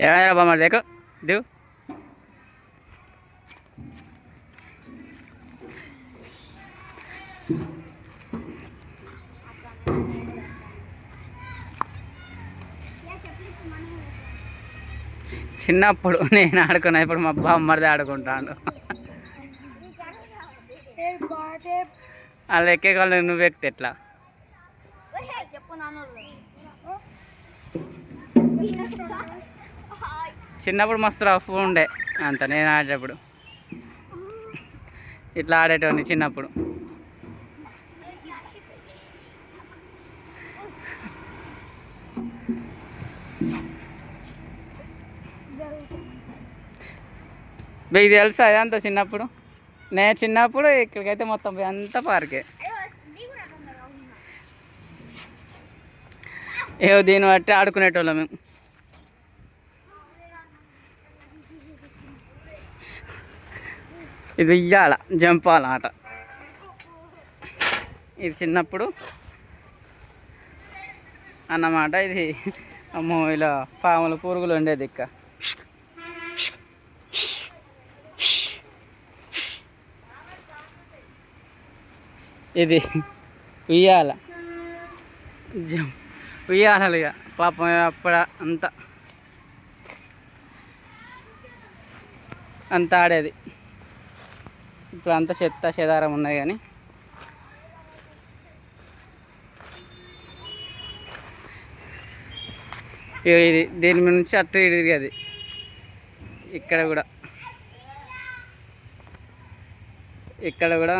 ఏమైనా బామ్మ దేకు దివు చిన్నప్పుడు నేను ఆడుకున్నా ఇప్పుడు మా బామ్మడిది ఆడుకుంటాను వాళ్ళు ఎక్కే వాళ్ళు నువ్వు ఎక్కితే ఎట్లా? చెప్పు నాన్న చిన్నప్పుడు మస్తు రఫ్ ఉండే. అంత నేను ఆడేటప్పుడు. ఇట్లా ఆడేటోని చిన్నప్పుడు. మీకు తెలుసా అంత చిన్నప్పుడు? నేను చిన్నప్పుడు ఇక్కడికైతే మొత్తం అంతా పార్కే. ఏదో దీన్ని బట్టి ఆడుకునేటోళ్ళం మేము. ఇది ఇయ్యాల జంపాల ఆట. ఇది చిన్నప్పుడు అన్నమాట. ఇది అమ్మో ఇలా పాములు పురుగులు ఉండేది ఇక్క. ఇది ఉయ్యాల. జం ఉయ్యాలలు ఇక. పాపం అప్పుడ అంత అంత ఆడేది. ఇప్పుడు అంత చెత్త చెదారం ఉన్నాయి కానీ. ఇగో ఇది దీని మీద నుంచి అటు ఇటు తిరిగేది. ఇక్కడ కూడా. ఇక్కడ కూడా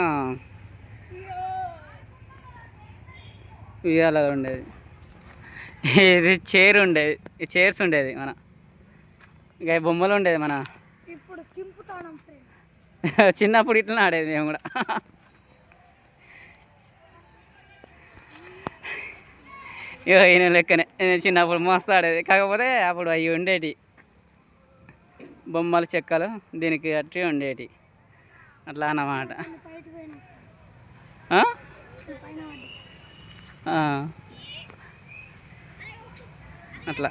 ఉయ్యాల ఉండేది. ఇది చైర్ ఉండేది. చైర్స్ ఉండేది మన. ఇక బొమ్మలు ఉండేది మన. ఇప్పుడు చిన్నప్పుడు ఇట్లా ఆడేది మేము కూడా. ఇగో ఈయన లెక్కనే. చిన్నప్పుడు మస్తు ఆడేది. కాకపోతే అప్పుడు అవి ఉండేటి. బొమ్మలు చెక్కలు దీనికి అట్టి ఉండేటి. అట్లా అన్నమాట. అట్లా.